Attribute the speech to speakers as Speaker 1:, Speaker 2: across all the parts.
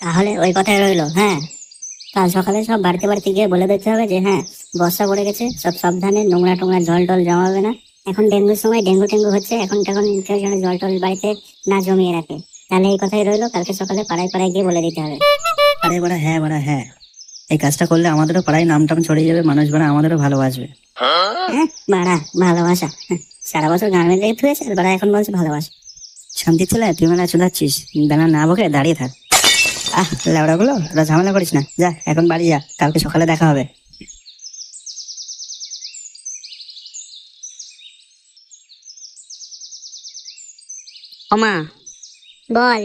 Speaker 1: তাহলে ওই কথাই রইল হ্যাঁ? কাল সকালে সব বাড়িতে বাড়িতে গিয়ে বলে দিতে হবে যে হ্যাঁ বর্ষা পড়ে গেছে সব সাবধানে নোংরা টোংরা জল টল জমাবে না। এখন ডেঙ্গুর সময় ডেঙ্গু টেঙ্গু হচ্ছে এখন তখন কেউ যেন জল টল বাড়িতে না জমিয়ে রাখে। তাহলে এই কথাই রইল কালকে সকালে পাড়ায় পাড়ায় গিয়ে বলে দিতে হবে।
Speaker 2: আরে বড়া হ্যাঁ বড়া হ্যাঁ। এই কাজটা করলে আমাদেরও পাড়ায় নাম টাম ছড়িয়ে যাবে মানুষ বড়া আমাদেরও ভালোবাসবে।
Speaker 1: হ্যাঁ বাড়া ভালোবাসা। হ্যাঁ, সারা বছর গান লেগে থুয়েছে বাড়া এখন বলছে ভালোবাসা।
Speaker 2: শান্তি ছেলে তুই মানে চুদাচ্ছিস বেলা না বকে দাঁড়িয়ে থাক। আহ লেবড়া গুলো তোরা ঝামেলা করিস না। যা এখন বাড়ি যা। কালকে সকালে দেখা হবে।
Speaker 1: ওমা। বল।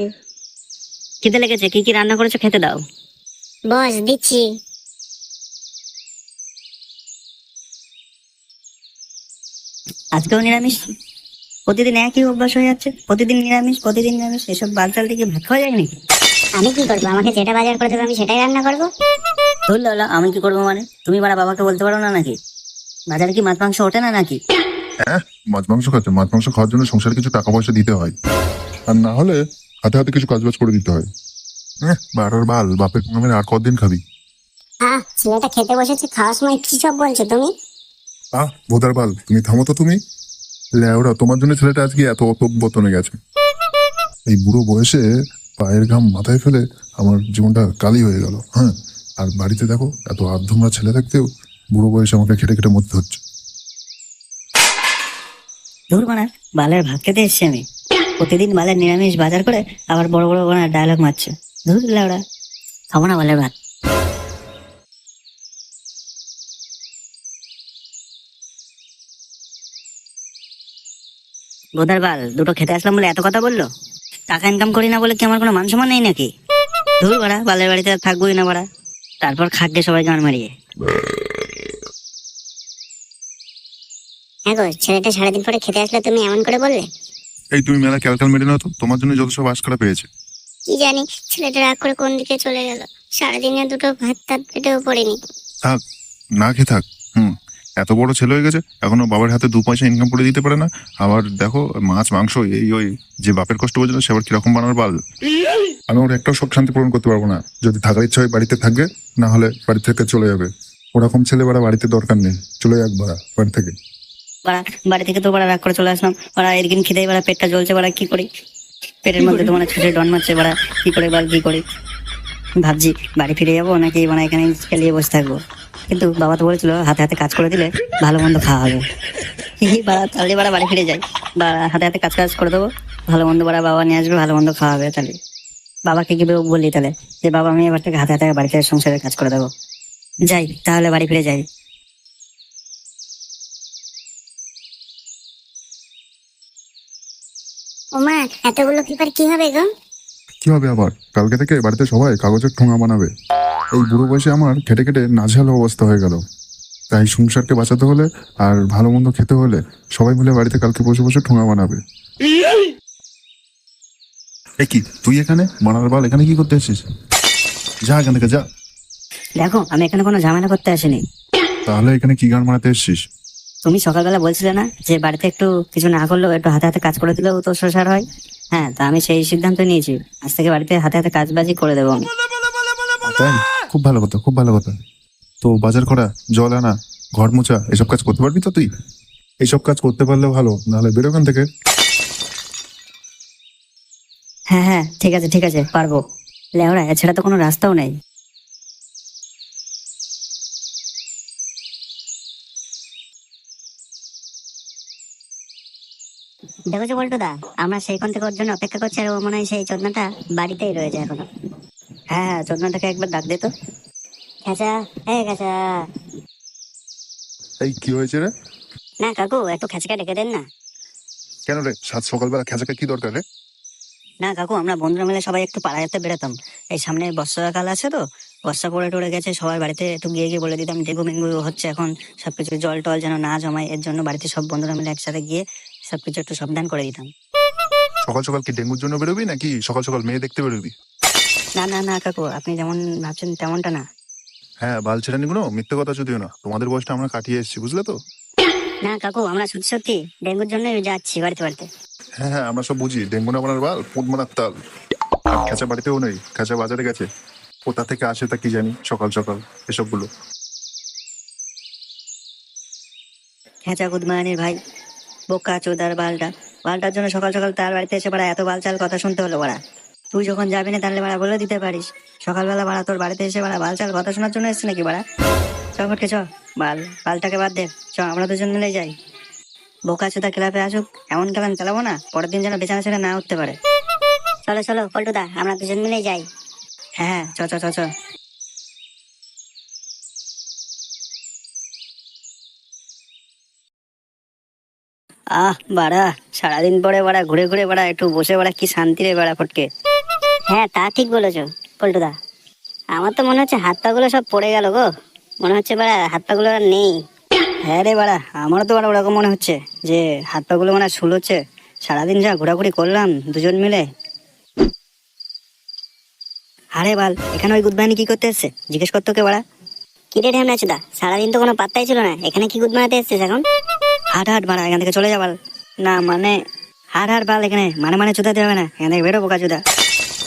Speaker 2: খেতে লেগেছে? কি কি রান্না করেছ? খেতে দাও।
Speaker 1: বস দিচ্ছি।
Speaker 2: আজকেও নিরামিষ? প্রতিদিন একই অভ্যাস হয়ে যাচ্ছে? প্রতিদিন নিরামিষ প্রতিদিন নিরামিষ? এসব বালচাল থেকে ভাত খাওয়া যায় নাকি?
Speaker 1: আমি কি করব? আমাকে যেটা বাজার করে দেবে আমি সেটাই রান্না করব?
Speaker 2: ধরলো আমি কি করব মানে? তুমি বাড়া বাবাকে বলতে পারো না নাকি? বাজারে কি মাছ মাংস ওঠে না নাকি?
Speaker 3: হ্যাঁ মাছ মাংস খাচ্ছে মাছ মাংস খাওয়ার জন্য সংসারে কিছু টাকা পয়সা দিতে হয়। আর না হলে হাতে হাতে কিছু কাজবাজ করে দিতে হয়। হ্যাঁ বারোর বাল বাপের কামের আর কতদিন খাবি।
Speaker 1: হ্যাঁ ছেলেটা খেতে বসেছে খাওয়ার সময় কি সব বলছো তুমি?
Speaker 3: আহ ভোদার বাল তুমি থামো তো তুমি। লেওরা তোমার জন্য ছেলেটা আজকে এত অতব্যতনে গেছে। এই বুড়ো বয়সে পায়ের ঘাম মাথায় ফেলে আমার জীবনটা কালি হয়ে গেল হ্যাঁ? আর বাড়িতে দেখো, এত আধমরা ছেলে থাকতেও বুড়ো বয়সে আমাকে খেটে খেটে মরতে হচ্ছে।
Speaker 2: ধুর বানা বালের ভাত খেতে এসছি আমি। প্রতিদিন বালের নিরামিষ বাজার করে আবার বড় বড় বানার ডায়লগ মারছে। ধুর লাউড়া খাব না বালের ভাত। বোধার বাল, দুটো খেতে আসলাম বলে এত কথা বলল? টাকা ইনকাম করি না বলে কি আমার কোনো মান সম্মান নেই নাকি? ধুর বাড়া বালের বাড়িতে আর থাকবোই না বাড়া। তারপর খাগ্গে সবাই গান মারিয়ে।
Speaker 1: হ্যাঁ গো ছেলেটা সারাদিন পরে খেতে আসলে তুমি এমন করে বললে?
Speaker 3: এই তুমি মেলা ক্যালকাল মেরে নাও তো তোমার জন্য যত সব আশকারা পেয়েছে।
Speaker 1: কি জানি ছেলেটা রাগ করে কোন দিকে চলে গেল? সারাদিনে দুটো ভাত টাত পেটেও পড়েনি।
Speaker 3: থাক না খেয়ে থাক। এত বড় ছেলে হয়ে গেছে, এখনও বাবার হাতে দু পয়সা ইনকাম করে দিতে পারে না। আবার দেখো, মাছ, মাংস, এই, ওই, যে বাপের কষ্ট বোঝে না সে আবার কীরকম বানার বাল। আমি ওর একটাও শখ শান্তি পূরণ করতে পারব না। যদি থাকার ইচ্ছা হয় বাড়িতে থাকবে, না হলে বাড়ি থেকে চলে যাবে। ওরকম ছেলে বাড়া বাড়িতে দরকার নেই। চলে যাক বাড়া, বাড়ি থেকে।
Speaker 2: বাড়া, বাড়ি থেকে তো বাড়া রাগ করে চলে আসলাম। বাড়া, এদিন খিদে বাড়া, পেটটা জ্বলছে বাড়া, কি করি? পেটের মধ্যে তোমার ছুটে ডন মারছে বাড়া, কি করে বাল কি করি? ভাবছি বাড়ি ফিরে যাব, নাকি মানে এখানে খেলিয়ে বসে থাকব? কিন্তু বাবা তো বলেছিল হাতে হাতে কাজ করে দিলে ভালো মন্দ খাওয়া হবে। বাড়া তাহলে বাড়া বাড়ি ফিরে যাই। বা হাতে হাতে কাজ কাজ করে দেবো ভালো মন্দ বাড়া বাবা নিয়ে আসবে ভালো মন্দ খাওয়া হবে তাহলে। বাবাকে কি বললি তাহলে? যে বাবা আমি এবার থেকে হাতে হাতে বাড়িতে সংসারের কাজ করে দেবো। যাই তাহলে বাড়ি ফিরে যাই।
Speaker 1: ওমা এতগুলো পেপার কি হবে গো?
Speaker 3: কি হবে আবার? কালকে থেকে বাড়িতে সবাই কাগজের ঠোঙা বানাবে। এই বুড়ো বয়সে আমার খেটে খেটে নাঝাল অবস্থা হয়ে গেল। তাই সংসারকে বাঁচাতে হলে আর ভালো মন্দ খেতে হলে সবাই মিলে বাড়িতে কালকে বসে বসে ঠোঙা বানাবে। এ কি তুই এখানে? বানার বাল এখানে কি করতে এসেছিস? যা এখান থেকে যা।
Speaker 2: দেখো আমি এখানে কোনো ঝামেলা করতে আসিনি।
Speaker 3: তাহলে এখানে কি গান মারাতে এসেছিস?
Speaker 2: তুমি সকালবেলা বলছিলে না যে বাড়িতে একটু কিছু না করলেও একটু হাতে হাতে কাজ করে দিলেও তো সংসার হয়? হ্যাঁ তা আমি সেই সিদ্ধান্ত নিয়েছি। আজ থেকে বাড়িতে হাতে হাতে কাজ বাজি করে দেবো আমি।
Speaker 3: খুব ভালো কথা, খুব ভালো কথা। তো বাজার করা, জল আনা, ঘর মোছা, এসব কাজ করতে পারবি তো তুই? এইসব কাজ করতে পারলে ভালো, নাহলে বেরো ওখান থেকে।
Speaker 2: হ্যাঁ হ্যাঁ ঠিক আছে ঠিক আছে, পারব। লেওড়া এছাড়া তো কোনো রাস্তাও নেই।
Speaker 1: দেখেছ বলতো দা আমরা সেইখান থেকে ওর জন্য অপেক্ষা করছি আর ও মনে হয় সেই চোদনাটা বাড়িতেই রয়েছে এখনও।
Speaker 2: হ্যাঁ হ্যাঁ চোদনাটাকে একবার ডাক দে তো।
Speaker 1: খেঁচা
Speaker 3: এই কি হয়েছে রে?
Speaker 1: না কাকু একটু খেঁচাকে ডেকে দেন না।
Speaker 3: কেন রে? সাত সকালবেলা খেঁচাকে কি দরকার রে?
Speaker 2: না কাকু আমরা বন্ধুরা মিলে সবাই একটু পাড়াতে বেরোতাম এই সামনে বর্ষাকাল আছে তো বর্ষা পড়ে টড়ে গেছে সবার বাড়িতে একটু গিয়ে গিয়ে বলে দিতাম ডেঙ্গু মেঙ্গু হচ্ছে এখন সবকিছু জল টল যেন না জমায় এর জন্য বাড়িতে সব বন্ধুরা মিলে একসাথে গিয়ে সবকিছু একটু সাবধান করে দিতাম।
Speaker 3: সকাল সকাল কি ডেঙ্গুর জন্য বেরোবি নাকি সকাল সকাল মেয়ে দেখতে বেরোবি?
Speaker 2: না না না কাকু আপনি যেমন ভাবছেন তেমনটা না।
Speaker 3: হ্যাঁ বাল ছেড়ে নিগুলো মিথ্যে কথা যদিও না। তোমাদের বয়সটা আমরা কাটিয়ে এসেছি বুঝলে তো?
Speaker 1: না কাকু আমরা সত্যি সত্যি ডেঙ্গুর জন্য যাচ্ছি বাড়িতে বাড়িতে।
Speaker 3: হ্যাঁ হ্যাঁ আমরা সব বুঝি। ডেঙ্গু না বানার বাল পুঁত মানার তাল। আর খেঁচা বাড়িতেও নেই খেঁচা বাজারে গেছে। কোথা থেকে আসে তা কি জানি সকাল সকাল এসবগুলো।
Speaker 4: খেঁচা গুদমানির ভাই। বোকা চোদার বালটা। বালটার জন্য সকাল সকাল তার বাড়িতে এসে বাড়া এত বালচাল কথা শুনতে হলো বাড়া তুই যখন যাবি না, তাহলে বাড়া বলে দিতে পারিস। সকালবেলা বাড়া তোর বাড়িতে এসে বাড়া বালচাল কথা শোনার জন্য এসছে নাকি বাড়া? চ ঘটকে চ বাল, বালটাকে বাদ দে। চ আমরা দুজন মিলে যাই। বোকা চোদা ক্লাবে আসুক, এমন খেলান চালাবো না, পরের দিন যেন বেচানা ছেড়ে না উঠতে পারে।
Speaker 2: চলো চলো, পল্টুদা, আমরা দুজন মিলে যাই।
Speaker 4: হ্যাঁ চ চ চ চ। আহ, বাড়া, সারাদিন পরে বাড়া, ঘুরে ঘুরে বাড়া, একটু বসে বাড়া, কি শান্তি রে বাড়া ফটকে।
Speaker 2: হ্যাঁ তা ঠিক বলেছ পল্টুদা। আমার তো মনে হচ্ছে হাত পাগুলো সব পড়ে গেল গো। মনে হচ্ছে বাড়া হাত পাগুলো আর নেই।
Speaker 4: হ্যাঁ রে বাড়া আমারও তো বাড়া ওরকম মনে হচ্ছে যে হাত পা গুলো মানে হচ্ছে। সারাদিন যা ঘোরাঘুরি করলাম দুজন মিলে। আরে বাল এখানে ওই গুদবাহিনী কি করতে এসছে? জিজ্ঞেস করতো কে বাড়া।
Speaker 2: কি কিরে ঢেমনা চুদা সারাদিন তো কোনো পাত্তাই ছিল না। এখানে কি গুদ মারাতে এসছিস এখন?
Speaker 4: হাট হাট বাড়া এখান থেকে চলে যা বাল। না মানে হাট হাট বাল এখানে মানে মানে চুদাতে হবে না। এখান থেকে বেরো বোকা চুদা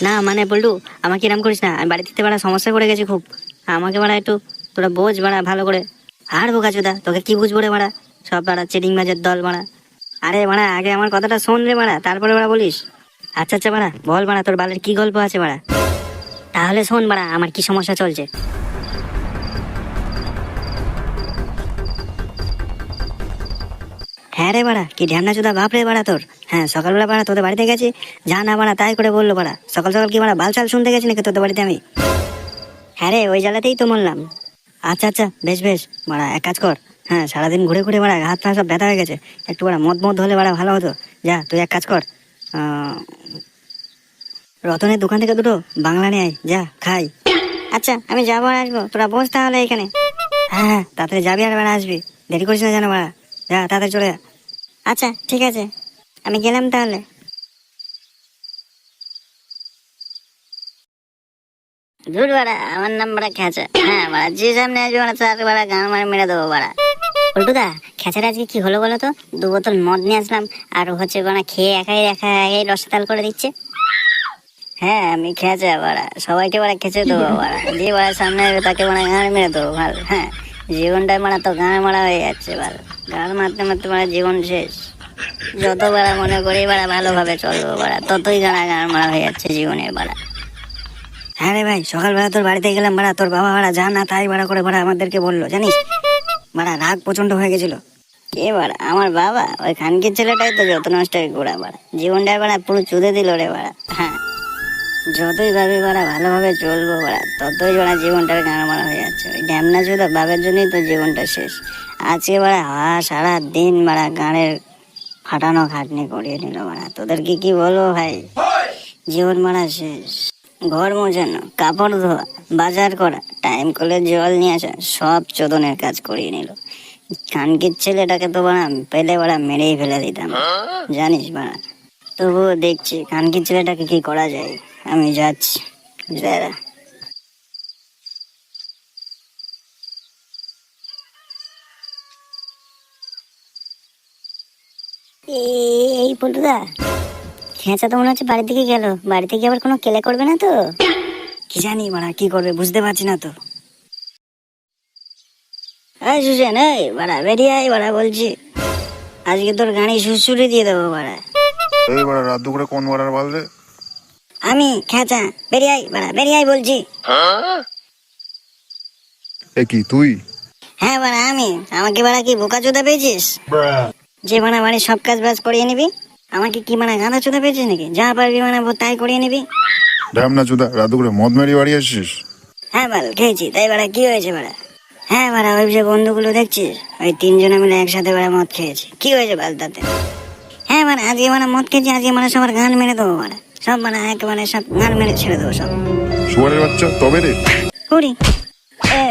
Speaker 4: না মানে বলটু, আমাকে এরম করিস না। আমি বাড়িতে বাড়া সমস্যা করে গেছি খুব। আমাকে বাড়া একটু, তোরা বোঝ বাড়া ভালো করে। আর বোকা চোদা, তোকে কি বুঝব রে বাড়া? সব বাড়া চেটিং বাজার দল বাড়া। আরে বাড়া, আগে আমার কথাটা শোন রে বাড়া, তারপরে বাড়া বলিস। আচ্ছা আচ্ছা বাড়া, বল বাড়া, তোর বালের কি গল্প আছে বাড়া?
Speaker 2: তাহলে শোন বাড়া, আমার কি সমস্যা চলছে?
Speaker 4: হ্যাঁ রে বাড়া, কি ঢ্যামনা চুদা বাপ রে বাড়া তোর? হ্যাঁ সকালবেলা বাড়া তোদের বাড়িতে গেছি। যা না বাড়া, তাই করে বলল বাড়া। সকাল সকাল কি বাড়া বালচাল শুনতে গেছি নাকি তোদের বাড়িতে আমি?
Speaker 2: হ্যাঁ রে, ওই জ্বালাতেই তো বললাম
Speaker 4: আচ্ছা আচ্ছা বেশ বেশ, বাড়া, এক কাজ কর। হ্যাঁ সারাদিন ঘুরে ঘুরে বাড়া হাত পা সব ব্যথা হয়ে গেছে। একটু বাড়া, মদ মদ হলে বাড়া ভালো হতো। যা, তুই এক কাজ কর। রতনের দোকান থেকে দুটো বাংলা নিয়ে আয়। যা, খাই।
Speaker 2: আচ্ছা আমি যাব আর আসব। তোরা বস তাহলে এখানে।
Speaker 4: হ্যাঁ হ্যাঁ তাড়াতাড়ি যাবি আর বেড়া আসবি। দেরি করিস না জানো বাড়া। যা, তাড়াতাড়ি চলে যা।
Speaker 2: আচ্ছা ঠিক আছে। আমি গেলাম তাহলে। ধুর বাড়া আমার নাম বাড়া খেঁচা হ্যাঁ বাড়া, যে সামনে আসবে বাড়া, তার বাড়া, গান মারে মেরে দেবো বাড়া। পল্টুদা খেঁচার আজকে কি হলো বলো তো? দু বোতল মদ নিয়ে আসলাম, আর হচ্ছে বাড়া, খেয়ে একাই একা একাই রসতাল করে দিচ্ছে। হ্যাঁ আমি খেঁচা বাড়া, সবাইকে বাড়া খেঁচে দেবো বাড়া। যে বাড়া, সামনে আসবে, তাকে বাড়া, গান মেরে দেবো, ভালো হ্যাঁ। জীবনটা মারা তো গান মারা হয়ে যাচ্ছে ভালো গান মারতে মারতে মারা জীবন শেষ। যত বেড়া মনে করি বেড়া ভালোভাবে চলবো বেড়া ততই গানা গান মারা হয়ে যাচ্ছে জীবনের বেড়া
Speaker 4: হ্যাঁ রে ভাই সকালবেলা তোর বাড়িতে গেলাম বাড়া তোর বাবা বাড়া যা না তাই বাড়া করে বাড়া আমাদেরকে বলল জানিস? বাড়া রাগ প্রচণ্ড হয়ে গেছিল।
Speaker 2: কে বাড়া আমার বাবা ওই খানকির ছেলেটাই তো যত নষ্ট হয়ে ঘোরা বাড়া জীবনটা বেড়া পুরো চুদে দিল রে বাড়া হ্যাঁ যতই ভাবি বাড়া ভালোভাবে চলবো বাড়া ততই বাড়া জীবনটার গান মারা হয়ে যাচ্ছে। ওই ড্যামনা চুদা বাবার জন্যই তো জীবনটা শেষ। আজকে বাড়া হা সারা দিন বাড়া গানের ফাটানো খাটনি করিয়ে নিল বাড়া তোদেরকে কি বলব ভাই? জীবন মারা শেষ। ঘর মোছানো কাপড় ধোয়া বাজার করা টাইম কলে জল নিয়ে আসা সব চোদনের কাজ করিয়ে নিল। খানকির ছেলেটাকে তো বাড়া পেলে বাড়া মেরেই ফেলে দিতাম। জানিস বাড়া তবুও দেখছি খানকির ছেলেটাকে কি করা যায়। আমি যাচ্ছি। যারা এই পল্টুদা, খেঁচা তো মনে হচ্ছে বাড়ি থেকে গেল। বাড়ি থেকে আবার কোনো কেলে করবে না তো?
Speaker 4: কি জানি বাড়া কি করবে বুঝতে পারছি না তো।
Speaker 2: এই সুসেন এই বাড়া বেরিয়ে বাড়া বলছি। আজকে তোর গাড়ি সুসুরি দিয়ে দেবো বাড়া
Speaker 3: এই বাড়া রাত দুপুরে কোন বাড়ার বাল
Speaker 2: আমি খেঁচা বেরিয়ে আয় বাড়া বেরিয়ে আয় বলছি।
Speaker 3: এ কি তুই?
Speaker 2: হ্যাঁ বাড়া আমি। আমাকে বাড়া কি বোকা চোদা পেয়েছিস? যে বাড়া বাড়ির সব কাজ বাজ করিয়ে নিবি আমাকে কি মানে গাঁদা চোদা পেয়েছিস নাকি? যা পারবি মানে তাই করিয়ে নিবি।
Speaker 3: ঢ্যামনা চুদা দুপুরে মদ মেরিয়ে বাড়ি আসছিস?
Speaker 2: হ্যাঁ বাল খেয়েছি। তাই বাড়া কি হয়েছে বাড়া? হ্যাঁ বাড়া ওই যে বন্ধুগুলো দেখছিস? ওই তিনজনে মিলে একসাথে বাড়া মদ খেয়েছি। কি হয়েছে বাল তাতে হ্যাঁ মানে আজকে মানে মদ খেয়েছি আজকে মানে সবার গান মেরে দেবো বাড়া। সব মানে একেবারে সব গান মেরে ছেড়ে দেবো সব
Speaker 3: শুয়ারের বাচ্চা তবে রে
Speaker 2: কুড়ি এ,